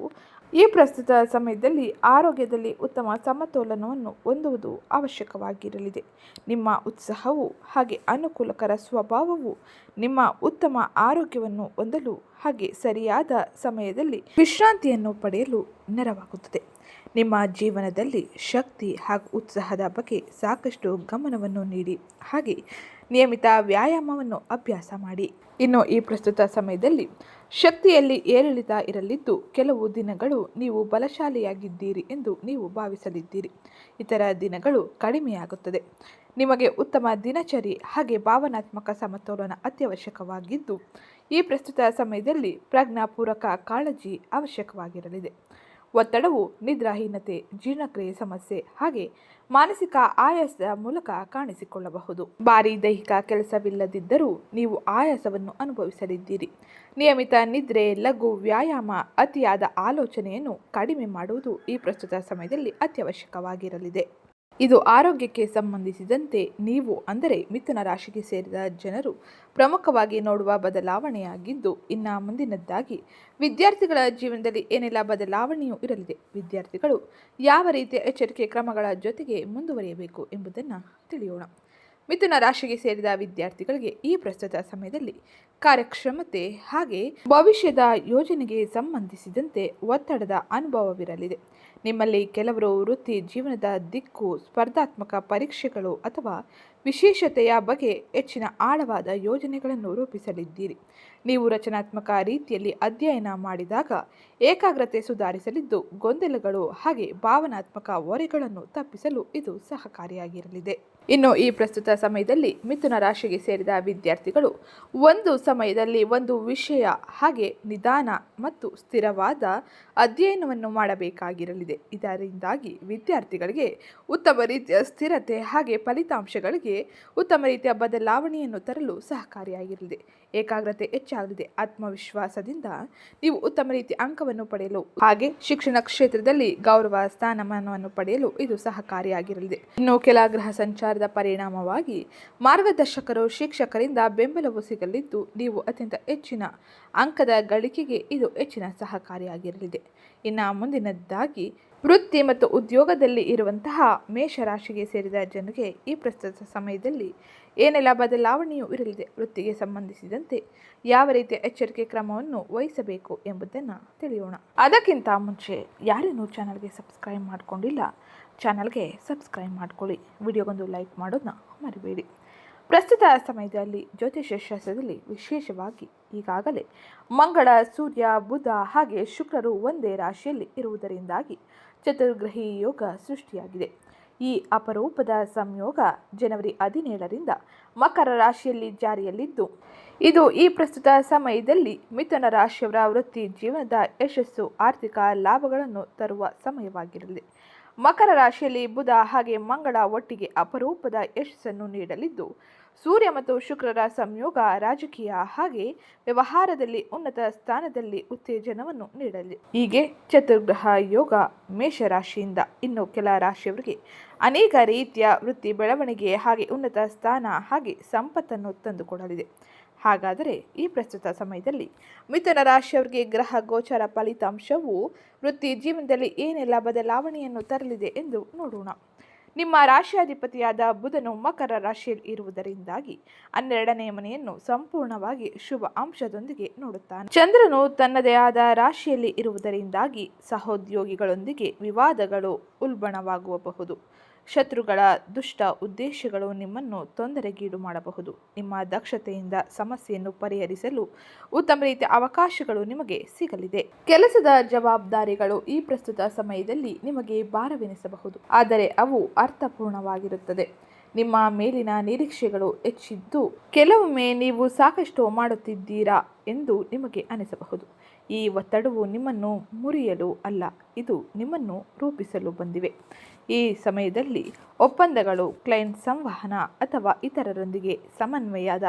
ಈ ಪ್ರಸ್ತುತ ಸಮಯದಲ್ಲಿ ಆರೋಗ್ಯದಲ್ಲಿ ಉತ್ತಮ ಸಮತೋಲನವನ್ನು ಹೊಂದುವುದು ಅವಶ್ಯಕವಾಗಿರಲಿದೆ. ನಿಮ್ಮ ಉತ್ಸಾಹವು ಹಾಗೆ ಅನುಕೂಲಕರ ಸ್ವಭಾವವು ನಿಮ್ಮ ಉತ್ತಮ ಆರೋಗ್ಯವನ್ನು ಹೊಂದಲು ಹಾಗೆ ಸರಿಯಾದ ಸಮಯದಲ್ಲಿ ವಿಶ್ರಾಂತಿಯನ್ನು ಪಡೆಯಲು ನೆರವಾಗುತ್ತದೆ. ನಿಮ್ಮ ಜೀವನದಲ್ಲಿ ಶಕ್ತಿ ಹಾಗೂ ಉತ್ಸಾಹದ ಬಗ್ಗೆ ಸಾಕಷ್ಟು ಗಮನವನ್ನು ನೀಡಿ. ಹಾಗೆ ನಿಯಮಿತ ವ್ಯಾಯಾಮವನ್ನು ಅಭ್ಯಾಸ ಮಾಡಿ. ಇನ್ನು ಈ ಪ್ರಸ್ತುತ ಸಮಯದಲ್ಲಿ ಶಕ್ತಿಯಲ್ಲಿ ಏರಿಳಿತ ಇರಲಿದ್ದು ಕೆಲವು ದಿನಗಳು ನೀವು ಬಲಶಾಲಿಯಾಗಿದ್ದೀರಿ ಎಂದು ನೀವು ಭಾವಿಸಲಿದ್ದೀರಿ. ಇತರ ದಿನಗಳು ಕಡಿಮೆಯಾಗುತ್ತದೆ. ನಿಮಗೆ ಉತ್ತಮ ದಿನಚರಿ ಹಾಗೆ ಭಾವನಾತ್ಮಕ ಸಮತೋಲನ ಅತ್ಯವಶ್ಯಕವಾಗಿದ್ದು, ಈ ಪ್ರಸ್ತುತ ಸಮಯದಲ್ಲಿ ಪ್ರಜ್ಞಾಪೂರ್ವಕ ಕಾಳಜಿ ಅವಶ್ಯಕವಾಗಿರಲಿದೆ. ಒತ್ತಡವು, ನಿದ್ರಾಹೀನತೆ, ಜೀರ್ಣಕ್ರಿಯೆ ಸಮಸ್ಯೆ ಹಾಗೆ ಮಾನಸಿಕ ಆಯಾಸದ ಮೂಲಕ ಕಾಣಿಸಿಕೊಳ್ಳಬಹುದು. ಭಾರಿ ದೈಹಿಕ ಕೆಲಸವಿಲ್ಲದಿದ್ದರೂ ನೀವು ಆಯಾಸವನ್ನು ಅನುಭವಿಸಲಿದ್ದೀರಿ. ನಿಯಮಿತ ನಿದ್ರೆ, ಲಘು ವ್ಯಾಯಾಮ, ಅತಿಯಾದ ಆಲೋಚನೆಯನ್ನು ಕಡಿಮೆ ಮಾಡುವುದು ಈ ಪ್ರಸ್ತುತ ಸಮಯದಲ್ಲಿ ಅತ್ಯವಶ್ಯಕವಾಗಿರಲಿದೆ. ಇದು ಆರೋಗ್ಯಕ್ಕೆ ಸಂಬಂಧಿಸಿದಂತೆ ನೀವು ಅಂದರೆ ಮಿಥುನ ರಾಶಿಗೆ ಸೇರಿದ ಜನರು ಪ್ರಮುಖವಾಗಿ ನೋಡುವ ಬದಲಾವಣೆಯಾಗಿದ್ದು, ಇನ್ನು ಮುಂದಿನದ್ದಾಗಿ ವಿದ್ಯಾರ್ಥಿಗಳ ಜೀವನದಲ್ಲಿ ಏನೆಲ್ಲ ಬದಲಾವಣೆಯೂ ಇರಲಿದೆ. ವಿದ್ಯಾರ್ಥಿಗಳು ಯಾವ ರೀತಿಯ ಎಚ್ಚರಿಕೆ ಕ್ರಮಗಳ ಜೊತೆಗೆ ಮುಂದುವರಿಯಬೇಕು ಎಂಬುದನ್ನು ತಿಳಿಯೋಣ. ಮಿಥುನ ರಾಶಿಗೆ ಸೇರಿದ ವಿದ್ಯಾರ್ಥಿಗಳಿಗೆ ಈ ಪ್ರಸ್ತುತ ಸಮಯದಲ್ಲಿ ಕಾರ್ಯಕ್ಷಮತೆ ಹಾಗೆ ಭವಿಷ್ಯದ ಯೋಜನೆಗೆ ಸಂಬಂಧಿಸಿದಂತೆ ಒತ್ತಡದ ಅನುಭವವಿರಲಿದೆ. ನಿಮ್ಮಲ್ಲಿ ಕೆಲವರು ವೃತ್ತಿ ಜೀವನದ ದಿಕ್ಕು, ಸ್ಪರ್ಧಾತ್ಮಕ ಪರೀಕ್ಷೆಗಳು ಅಥವಾ ವಿಶೇಷತೆಯ ಬಗ್ಗೆ ಹೆಚ್ಚಿನ ಆಳವಾದ ಯೋಜನೆಗಳನ್ನು ರೂಪಿಸಲಿದ್ದೀರಿ. ನೀವು ರಚನಾತ್ಮಕ ರೀತಿಯಲ್ಲಿ ಅಧ್ಯಯನ ಮಾಡಿದಾಗ ಏಕಾಗ್ರತೆ ಸುಧಾರಿಸಲಿದ್ದು, ಗೊಂದಲಗಳು ಹಾಗೆ ಭಾವನಾತ್ಮಕ ಹೊರೆಗಳನ್ನು ತಪ್ಪಿಸಲು ಇದು ಸಹಕಾರಿಯಾಗಿರಲಿದೆ. ಇನ್ನು ಈ ಪ್ರಸ್ತುತ ಸಮಯದಲ್ಲಿ ಮಿಥುನ ರಾಶಿಗೆ ಸೇರಿದ ವಿದ್ಯಾರ್ಥಿಗಳು ಒಂದು ಸಮಯದಲ್ಲಿ ಒಂದು ವಿಷಯ ಹಾಗೆ ನಿಧಾನ ಮತ್ತು ಸ್ಥಿರವಾದ ಅಧ್ಯಯನವನ್ನು ಮಾಡಬೇಕಾಗಿರಲಿದೆ. ಇದರಿಂದಾಗಿ ವಿದ್ಯಾರ್ಥಿಗಳಿಗೆ ಉತ್ತಮ ರೀತಿಯ ಸ್ಥಿರತೆ ಹಾಗೆ ಫಲಿತಾಂಶಗಳಿಗೆ ಉತ್ತಮ ರೀತಿಯ ಬದಲಾವಣೆಯನ್ನು ತರಲು ಸಹಕಾರಿಯಾಗಿರಲಿದೆ. ಏಕಾಗ್ರತೆ ಹೆಚ್ಚಾಗಲಿದೆ. ಆತ್ಮವಿಶ್ವಾಸದಿಂದ ನೀವು ಉತ್ತಮ ರೀತಿಯ ಅಂಕವನ್ನು ಪಡೆಯಲು ಹಾಗೆ ಶಿಕ್ಷಣ ಕ್ಷೇತ್ರದಲ್ಲಿ ಗೌರವ ಸ್ಥಾನಮಾನವನ್ನು ಪಡೆಯಲು ಇದು ಸಹಕಾರಿಯಾಗಿರಲಿದೆ. ಇನ್ನು ಕೆಲ ಗ್ರಹ ಸಂಚಾರದ ಪರಿಣಾಮವಾಗಿ ಮಾರ್ಗದರ್ಶಕರು, ಶಿಕ್ಷಕರಿಂದ ಬೆಂಬಲವು ಸಿಗಲಿದ್ದು, ನೀವು ಅತ್ಯಂತ ಹೆಚ್ಚಿನ ಅಂಕದ ಗಳಿಕೆಗೆ ಇದು ಹೆಚ್ಚಿನ ಸಹಕಾರಿಯಾಗಿರಲಿದೆ. ಇನ್ನು ಮುಂದಿನದ್ದಾಗಿ ವೃತ್ತಿ ಮತ್ತು ಉದ್ಯೋಗದಲ್ಲಿ ಇರುವಂತಹ ಮೇಷರಾಶಿಗೆ ಸೇರಿದ ಜನರಿಗೆ ಈ ಪ್ರಸ್ತುತ ಸಮಯದಲ್ಲಿ ಏನೆಲ್ಲ ಬದಲಾವಣೆಯೂ ಇರಲಿದೆ ವೃತ್ತಿಗೆ ಸಂಬಂಧಿಸಿದಂತೆ ಯಾವ ರೀತಿಯ ಎಚ್ಚರಿಕೆ ಕ್ರಮವನ್ನು ವಹಿಸಬೇಕು ಎಂಬುದನ್ನು ತಿಳಿಯೋಣ. ಅದಕ್ಕಿಂತ ಮುಂಚೆ ಯಾರೇನೂ ಚಾನಲ್ಗೆ ಸಬ್ಸ್ಕ್ರೈಬ್ ಮಾಡಿಕೊಂಡಿಲ್ಲ, ಚಾನಲ್ಗೆ ಸಬ್ಸ್ಕ್ರೈಬ್ ಮಾಡ್ಕೊಳ್ಳಿ. ವಿಡಿಯೋಗೊಂದು ಲೈಕ್ ಮಾಡೋದನ್ನ ಮರಿಬೇಡಿ. ಪ್ರಸ್ತುತ ಸಮಯದಲ್ಲಿ ಜ್ಯೋತಿಷ್ಯ ಶಾಸ್ತ್ರದಲ್ಲಿ ವಿಶೇಷವಾಗಿ ಈಗಾಗಲೇ ಮಂಗಳ, ಸೂರ್ಯ, ಬುಧ ಹಾಗೆ ಶುಕ್ರರು ಒಂದೇ ರಾಶಿಯಲ್ಲಿ ಇರುವುದರಿಂದಾಗಿ ಚತುರ್ಗ್ರಹಿ ಯೋಗ ಸೃಷ್ಟಿಯಾಗಿದೆ. ಈ ಅಪರೂಪದ ಸಂಯೋಗ ಜನವರಿ ಹದಿನೇಳರಿಂದ ಮಕರ ರಾಶಿಯಲ್ಲಿ ಜಾರಿಯಲ್ಲಿದ್ದು, ಇದು ಈ ಪ್ರಸ್ತುತ ಸಮಯದಲ್ಲಿ ಮಿಥುನ ರಾಶಿಯವರ ವೃತ್ತಿ ಜೀವನದ ಯಶಸ್ಸು, ಆರ್ಥಿಕ ಲಾಭಗಳನ್ನು ತರುವ ಸಮಯವಾಗಿರಲಿದೆ ಮಕರ ರಾಶಿಯಲ್ಲಿ ಬುಧ ಹಾಗೆ ಮಂಗಳ ಒಟ್ಟಿಗೆ ಅಪರೂಪದ ಯಶಸ್ಸನ್ನು ನೀಡಲಿದ್ದು ಸೂರ್ಯ ಮತ್ತು ಶುಕ್ರರ ಸಂಯೋಗ ರಾಜಕೀಯ ಹಾಗೆ ವ್ಯವಹಾರದಲ್ಲಿ ಉನ್ನತ ಸ್ಥಾನದಲ್ಲಿ ಉತ್ತೇಜನವನ್ನು ನೀಡಲಿದೆ ಹೀಗೆ ಚತುರ್ಗ್ರಹ ಯೋಗ ಮೇಷರಾಶಿಯಿಂದ ಇನ್ನು ಕೆಲ ರಾಶಿಯವರಿಗೆ ಅನೇಕ ರೀತಿಯ ವೃತ್ತಿ ಬೆಳವಣಿಗೆ ಹಾಗೆ ಉನ್ನತ ಸ್ಥಾನ ಹಾಗೆ ಸಂಪತ್ತನ್ನು ತಂದುಕೊಡಲಿದೆ. ಹಾಗಾದರೆ ಈ ಪ್ರಸ್ತುತ ಸಮಯದಲ್ಲಿ ಮಿಥುನ ರಾಶಿಯವರಿಗೆ ಗ್ರಹ ಗೋಚರ ಫಲಿತಾಂಶವು ವೃತ್ತಿ ಜೀವನದಲ್ಲಿ ಏನೆಲ್ಲ ಬದಲಾವಣೆಯನ್ನು ತರಲಿದೆ ಎಂದು ನೋಡೋಣ. ನಿಮ್ಮ ರಾಶಿಯಾಧಿಪತಿಯಾದ ಬುಧನು ಮಕರ ರಾಶಿಯಲ್ಲಿ ಇರುವುದರಿಂದಾಗಿ ಹನ್ನೆರಡನೇ ಮನೆಯನ್ನು ಸಂಪೂರ್ಣವಾಗಿ ಶುಭ ಅಂಶದೊಂದಿಗೆ ನೋಡುತ್ತಾನೆ. ಚಂದ್ರನು ತನ್ನದೇ ಆದ ರಾಶಿಯಲ್ಲಿ ಇರುವುದರಿಂದಾಗಿ ಸಹೋದ್ಯೋಗಿಗಳೊಂದಿಗೆ ವಿವಾದಗಳು ಉಲ್ಬಣವಾಗುವಬಹುದು. ಶತ್ರುಗಳ ದುಷ್ಟ ಉದ್ದೇಶಗಳು ನಿಮ್ಮನ್ನು ತೊಂದರೆಗೀಡು ಮಾಡಬಹುದು. ನಿಮ್ಮ ದಕ್ಷತೆಯಿಂದ ಸಮಸ್ಯೆಯನ್ನು ಪರಿಹರಿಸಲು ಉತ್ತಮ ರೀತಿಯ ಅವಕಾಶಗಳು ನಿಮಗೆ ಸಿಗಲಿದೆ. ಕೆಲಸದ ಜವಾಬ್ದಾರಿಗಳು ಈ ಪ್ರಸ್ತುತ ಸಮಯದಲ್ಲಿ ನಿಮಗೆ ಭಾರವೆನಿಸಬಹುದು. ಆದರೆ ಅವು ಅರ್ಥಪೂರ್ಣವಾಗಿರುತ್ತದೆ. ನಿಮ್ಮ ಮೇಲಿನ ನಿರೀಕ್ಷೆಗಳು ಹೆಚ್ಚಿದ್ದು ಕೆಲವೊಮ್ಮೆ ನೀವು ಸಾಕಷ್ಟು ಮಾಡುತ್ತಿದ್ದೀರಾ ಎಂದು ನಿಮಗೆ ಅನಿಸಬಹುದು. ಈ ಒತ್ತಡವು ನಿಮ್ಮನ್ನು ಮುರಿಯಲು ಅಲ್ಲ, ಇದು ನಿಮ್ಮನ್ನು ರೂಪಿಸಲು ಬಂದಿವೆ. ಈ ಸಮಯದಲ್ಲಿ ಒಪ್ಪಂದಗಳು ಕ್ಲೈಂಟ್ ಸಂವಹನ ಅಥವಾ ಇತರರೊಂದಿಗೆ ಸಮನ್ವಯದ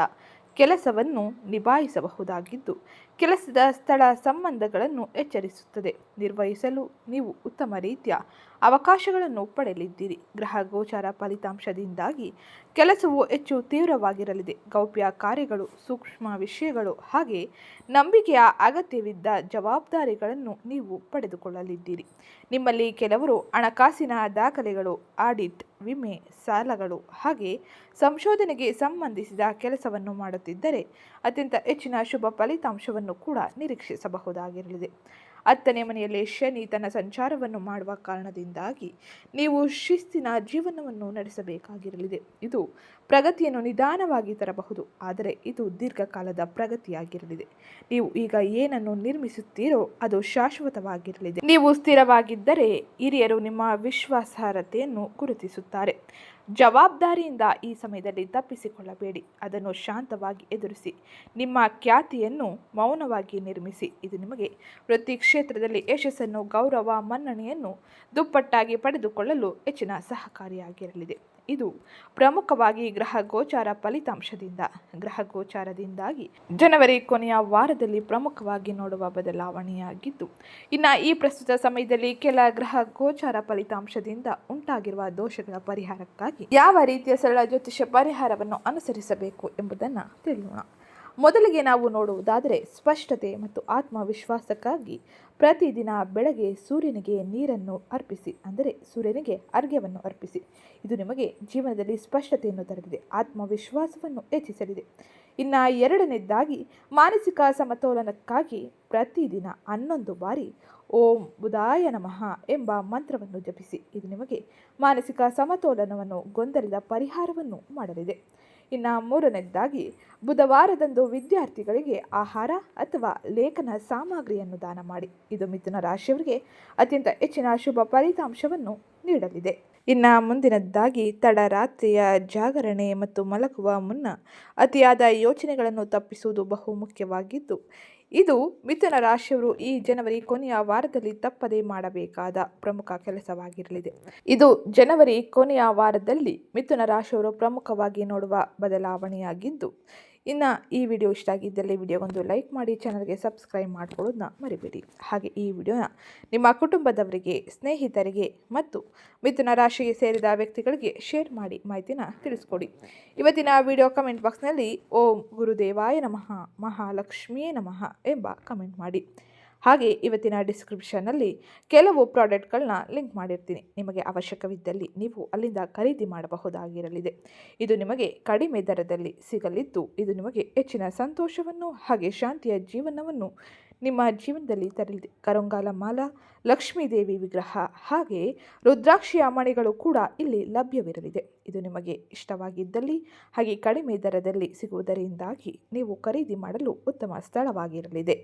ಕೆಲಸವನ್ನು ನಿಭಾಯಿಸಬಹುದಾಗಿದ್ದು ಕೆಲಸದ ಸ್ಥಳ ಸಂಬಂಧಗಳನ್ನು ಎಚ್ಚರಿಸುತ್ತದೆ. ನಿರ್ವಹಿಸಲು ನೀವು ಉತ್ತಮ ರೀತಿಯ ಅವಕಾಶಗಳನ್ನು ಪಡೆಯಲಿದ್ದೀರಿ. ಗ್ರಹ ಗೋಚಾರ ಫಲಿತಾಂಶದಿಂದಾಗಿ ಕೆಲಸವು ಹೆಚ್ಚು ತೀವ್ರವಾಗಿರಲಿದೆ. ಗೌಪ್ಯ ಕಾರ್ಯಗಳು, ಸೂಕ್ಷ್ಮ ವಿಷಯಗಳು ಹಾಗೆ ನಂಬಿಕೆಯ ಅಗತ್ಯವಿದ್ದ ಜವಾಬ್ದಾರಿಗಳನ್ನು ನೀವು ಪಡೆದುಕೊಳ್ಳಲಿದ್ದೀರಿ. ನಿಮ್ಮಲ್ಲಿ ಕೆಲವರು ಹಣಕಾಸಿನ ದಾಖಲೆಗಳು, ಆಡಿಟ್, ವಿಮೆ, ಸಾಲಗಳು ಹಾಗೆ ಸಂಶೋಧನೆಗೆ ಸಂಬಂಧಿಸಿದ ಕೆಲಸವನ್ನು ಮಾಡುತ್ತಿದ್ದರೆ ಅತ್ಯಂತ ಹೆಚ್ಚಿನ ಶುಭ ಫಲಿತಾಂಶವನ್ನು ಕೂಡ ನಿರೀಕ್ಷಿಸಬಹುದಾಗಿರಲಿದೆ. ಹತ್ತನೇ ಮನೆಯಲ್ಲಿ ಶನಿ ತನ್ನ ಸಂಚಾರವನ್ನು ಮಾಡುವ ಕಾರಣದಿಂದಾಗಿ ನೀವು ಶಿಸ್ತಿನ ಜೀವನವನ್ನು ನಡೆಸಬೇಕಾಗಿರಲಿದೆ. ಇದು ಪ್ರಗತಿಯನ್ನು ನಿಧಾನವಾಗಿ ತರಬಹುದು, ಆದರೆ ಇದು ದೀರ್ಘಕಾಲದ ಪ್ರಗತಿಯಾಗಿರಲಿದೆ. ನೀವು ಈಗ ಏನನ್ನು ನಿರ್ಮಿಸುತ್ತೀರೋ ಅದು ಶಾಶ್ವತವಾಗಿರಲಿದೆ. ನೀವು ಸ್ಥಿರವಾಗಿದ್ದರೆ ಹಿರಿಯರು ನಿಮ್ಮ ವಿಶ್ವಾಸಾರ್ಹತೆಯನ್ನು ಗುರುತಿಸುತ್ತಾರೆ. ಜವಾಬ್ದಾರಿಯಿಂದ ಈ ಸಮಯದಲ್ಲಿ ತಪ್ಪಿಸಿಕೊಳ್ಳಬೇಡಿ. ಅದನ್ನು ಶಾಂತವಾಗಿ ಎದುರಿಸಿ. ನಿಮ್ಮ ಖ್ಯಾತಿಯನ್ನು ಮೌನವಾಗಿ ನಿರ್ಮಿಸಿ. ಇದು ನಿಮಗೆ ವೃತ್ತಿ ಕ್ಷೇತ್ರದಲ್ಲಿ ಯಶಸ್ಸನ್ನು, ಗೌರವ, ಮನ್ನಣೆಯನ್ನು ದುಪ್ಪಟ್ಟಾಗಿ ಪಡೆದುಕೊಳ್ಳಲು ಹೆಚ್ಚಿನ ಸಹಕಾರಿಯಾಗಿರಲಿದೆ. ಇದು ಪ್ರಮುಖವಾಗಿ ಗ್ರಹ ಗೋಚಾರ ಫಲಿತಾಂಶದಿಂದ. ಗ್ರಹ ಗೋಚಾರದಿಂದಾಗಿ ಜನವರಿ ಕೊನೆಯ ವಾರದಲ್ಲಿ ಪ್ರಮುಖವಾಗಿ ನೋಡುವ ಬದಲಾವಣೆಯಾಗಿದ್ದು, ಇನ್ನು ಈ ಪ್ರಸ್ತುತ ಸಮಯದಲ್ಲಿ ಕೆಲ ಗ್ರಹ ಗೋಚಾರ ಫಲಿತಾಂಶದಿಂದ ಉಂಟಾಗಿರುವ ದೋಷಗಳ ಪರಿಹಾರಕ್ಕಾಗಿ ಯಾವ ರೀತಿಯ ಸರಳ ಜ್ಯೋತಿಷ ಪರಿಹಾರವನ್ನು ಅನುಸರಿಸಬೇಕು ಎಂಬುದನ್ನು ತಿಳಿಯೋಣ. ಮೊದಲಿಗೆ ನಾವು ನೋಡುವುದಾದರೆ ಸ್ಪಷ್ಟತೆ ಮತ್ತು ಆತ್ಮವಿಶ್ವಾಸಕ್ಕಾಗಿ ಪ್ರತಿದಿನ ಬೆಳಗ್ಗೆ ಸೂರ್ಯನಿಗೆ ನೀರನ್ನು ಅರ್ಪಿಸಿ, ಅಂದರೆ ಸೂರ್ಯನಿಗೆ ಅರ್ಘ್ಯವನ್ನು ಅರ್ಪಿಸಿ. ಇದು ನಿಮಗೆ ಜೀವನದಲ್ಲಿ ಸ್ಪಷ್ಟತೆಯನ್ನು ತರಲಿದೆ, ಆತ್ಮವಿಶ್ವಾಸವನ್ನು ಹೆಚ್ಚಿಸಲಿದೆ. ಇನ್ನು ಎರಡನೇದಾಗಿ, ಮಾನಸಿಕ ಸಮತೋಲನಕ್ಕಾಗಿ ಪ್ರತಿದಿನ ಹನ್ನೊಂದು ಬಾರಿ ಓಂ ಬುಧಾಯ ನಮಃ ಎಂಬ ಮಂತ್ರವನ್ನು ಜಪಿಸಿ. ಇದು ನಿಮಗೆ ಮಾನಸಿಕ ಸಮತೋಲನವನ್ನು, ಗೊಂದಲದ ಪರಿಹಾರವನ್ನು ಮಾಡಲಿದೆ. ಇನ್ನು ಮೂರನೇದಾಗಿ, ಬುಧವಾರದಂದು ವಿದ್ಯಾರ್ಥಿಗಳಿಗೆ ಆಹಾರ ಅಥವಾ ಲೇಖನ ಸಾಮಗ್ರಿಯನ್ನು ದಾನ ಮಾಡಿ. ಇದು ಮಿಥುನ ರಾಶಿಯವರಿಗೆ ಅತ್ಯಂತ ಹೆಚ್ಚಿನ ಶುಭ ಫಲಿತಾಂಶವನ್ನು ನೀಡಲಿದೆ. ಇನ್ನು ಮುಂದಿನದ್ದಾಗಿ, ತಡರಾತ್ರಿಯ ಜಾಗರಣೆ ಮತ್ತು ಮಲಗುವ ಮುನ್ನ ಅತಿಯಾದ ಯೋಚನೆಗಳನ್ನು ತಪ್ಪಿಸುವುದು ಬಹು ಮುಖ್ಯವಾಗಿದ್ದು ಇದು ಮಿಥುನ ರಾಶಿಯವರು ಈ ಜನವರಿ ಕೊನೆಯ ವಾರದಲ್ಲಿ ತಪ್ಪದೇ ಮಾಡಬೇಕಾದ ಪ್ರಮುಖ ಕೆಲಸವಾಗಿರಲಿದೆ. ಇದು ಜನವರಿ ಕೊನೆಯ ವಾರದಲ್ಲಿ ಮಿಥುನ ರಾಶಿಯವರು ಪ್ರಮುಖವಾಗಿ ನೋಡುವ ಬದಲಾವಣೆಯಾಗಿದ್ದು ಇನ್ನು ಈ ವಿಡಿಯೋ ಇಷ್ಟ ಆಗಿದ್ದಲ್ಲಿ ವಿಡಿಯೋಗೊಂದು ಲೈಕ್ ಮಾಡಿ, ಚಾನಲ್ಗೆ ಸಬ್ಸ್ಕ್ರೈಬ್ ಮಾಡ್ಕೊಳ್ಳೋದನ್ನ ಮರಿಬೇಡಿ. ಹಾಗೆ ಈ ವಿಡಿಯೋನ ನಿಮ್ಮ ಕುಟುಂಬದವರಿಗೆ, ಸ್ನೇಹಿತರಿಗೆ ಮತ್ತು ಮಿಥುನ ರಾಶಿಗೆ ಸೇರಿದ ವ್ಯಕ್ತಿಗಳಿಗೆ ಶೇರ್ ಮಾಡಿ ಮಾಹಿತಿನ ತಿಳಿಸ್ಕೊಡಿ. ಇವತ್ತಿನ ವಿಡಿಯೋ ಕಮೆಂಟ್ ಬಾಕ್ಸ್ನಲ್ಲಿ ಓಂ ಗುರುದೇವಾಯ ನಮಃ, ಮಹಾಲಕ್ಷ್ಮಿಯೇ ನಮಃ ಎಂಬ ಕಮೆಂಟ್ ಮಾಡಿ. ಹಾಗೆ ಇವತ್ತಿನ ಡಿಸ್ಕ್ರಿಪ್ಷನ್ನಲ್ಲಿ ಕೆಲವು ಪ್ರಾಡಕ್ಟ್ಗಳನ್ನ ಲಿಂಕ್ ಮಾಡಿರ್ತೀನಿ. ನಿಮಗೆ ಅವಶ್ಯಕವಿದ್ದಲ್ಲಿ ನೀವು ಅಲ್ಲಿಂದ ಖರೀದಿ ಮಾಡಬಹುದಾಗಿರಲಿದೆ. ಇದು ನಿಮಗೆ ಕಡಿಮೆ ದರದಲ್ಲಿ ಸಿಗಲಿದ್ದು, ಇದು ನಿಮಗೆ ಹೆಚ್ಚಿನ ಸಂತೋಷವನ್ನು ಹಾಗೆ ಶಾಂತಿಯ ಜೀವನವನ್ನು ನಿಮ್ಮ ಜೀವನದಲ್ಲಿ ತರಲಿದೆ. ಕರಂಗಾಲ ಮಾಲಾ ಲಕ್ಷ್ಮೀದೇವಿ ವಿಗ್ರಹ ಹಾಗೆ ರುದ್ರಾಕ್ಷಿಯ ಮಣಿಗಳು ಕೂಡ ಇಲ್ಲಿ ಲಭ್ಯವಿರಲಿದೆ. ಇದು ನಿಮಗೆ ಇಷ್ಟವಾಗಿದ್ದಲ್ಲಿ ಹಾಗೆ ಕಡಿಮೆ ದರದಲ್ಲಿ ಸಿಗುವುದರಿಂದಾಗಿ ನೀವು ಖರೀದಿ ಮಾಡಲು ಉತ್ತಮ ಸ್ಥಳವಾಗಿರಲಿದೆ.